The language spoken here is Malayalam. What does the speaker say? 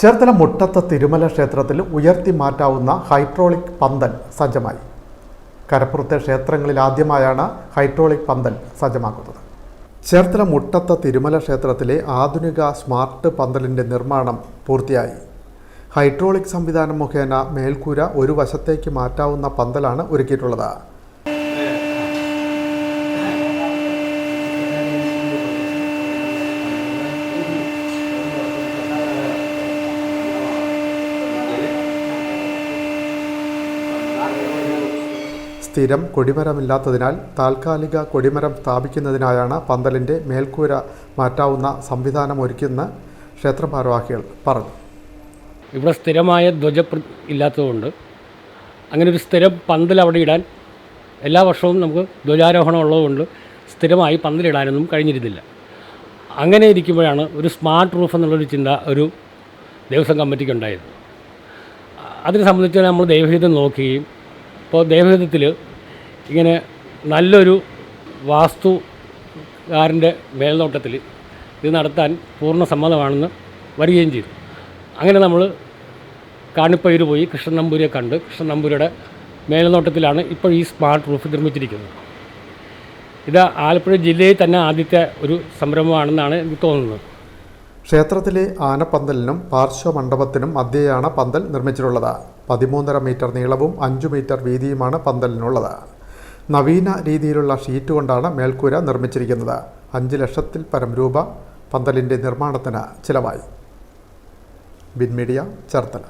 ചേർത്തല മുട്ടത്ത് തിരുമല ക്ഷേത്രത്തിൽ ഉയർത്തി മാറ്റാവുന്ന ഹൈഡ്രോളിക് പന്തൽ സജ്ജമായി. കരപ്പുറത്തെ ക്ഷേത്രങ്ങളിൽ ആദ്യമായാണ് ഹൈഡ്രോളിക് പന്തൽ സജ്ജമാക്കുന്നത്. ചേർത്തല മുട്ടത്ത് തിരുമല ക്ഷേത്രത്തിലെ ആധുനിക സ്മാർട്ട് പന്തലിന്റെ നിർമ്മാണം പൂർത്തിയായി. ഹൈഡ്രോളിക് സംവിധാനം മുഖേന മേൽക്കൂര ഒരു വശത്തേക്ക് മാറ്റാവുന്ന പന്തലാണ് ഒരുക്കിയിട്ടുള്ളത്. സ്ഥിരം കൊടിമരമില്ലാത്തതിനാൽ താൽക്കാലിക കൊടിമരം സ്ഥാപിക്കുന്നതിനായാണ് പന്തലിന്റെ മേൽക്കൂര മാറ്റാവുന്ന സംവിധാനം ഒരുക്കിയെന്ന് പറഞ്ഞു. ഇവിടെ സ്ഥിരമായ ധ്വജ ഇല്ലാത്തതുകൊണ്ട് അങ്ങനെ ഒരു സ്ഥിരം പന്തൽ അവിടെ ഇടാൻ എല്ലാ വർഷവും നമുക്ക് ധ്വജാരോഹണം ഉള്ളതുകൊണ്ട് സ്ഥിരമായി പന്തലിടാനൊന്നും കഴിഞ്ഞിരുന്നില്ല. അങ്ങനെ ഇരിക്കുമ്പോഴാണ് ഒരു സ്മാർട്ട് റൂഫ് എന്നുള്ളൊരു ചിന്ത ഒരു ദേവസ്വം കമ്മിറ്റിക്ക് ഉണ്ടായത്. അതിനെ സംബന്ധിച്ച് നമ്മൾ ദേവഹിതം നോക്കുകയും ഇപ്പോൾ ദേവഹിതത്തിൽ ഇങ്ങനെ നല്ലൊരു വാസ്തുകാരന്റെ മേൽനോട്ടത്തിൽ ഇത് നടത്താൻ പൂർണ സമ്മതമാണെന്ന് വരികയും ചെയ്തു. അങ്ങനെ നമ്മൾ കാണിപ്പയ്യൂർ പോയി കൃഷ്ണൻ നമ്പൂരിയെ കണ്ട് കൃഷ്ണൻ നമ്പൂരിയുടെ മേൽനോട്ടത്തിലാണ് ഇപ്പോൾ ഈ സ്മാർട്ട് റൂഫ് നിർമ്മിച്ചിരിക്കുന്നത്. ഇത് ആലപ്പുഴ ജില്ലയിൽ തന്നെ ആദ്യത്തെ ഒരു സംരംഭമാണെന്നാണ് എനിക്ക് തോന്നുന്നത്. ക്ഷേത്രത്തിലെ ആനപ്പന്തലിനും പാർശ്വമണ്ഡപത്തിനും മധ്യയാണ് പന്തൽ നിർമ്മിച്ചിട്ടുള്ളത്. പതിമൂന്നര മീറ്റർ നീളവും അഞ്ചു മീറ്റർ വീതിയുമാണ് പന്തലിനുള്ളത്. നവീന രീതിയിലുള്ള ഷീറ്റ് കൊണ്ടാണ് മേൽക്കൂര നിർമ്മിച്ചിരിക്കുന്നത്. അഞ്ച് ലക്ഷത്തിൽ പരം രൂപ പന്തലിന്റെ നിർമ്മാണത്തിന് ചിലവായി. ബിൻ മീഡിയ ചേർത്തല.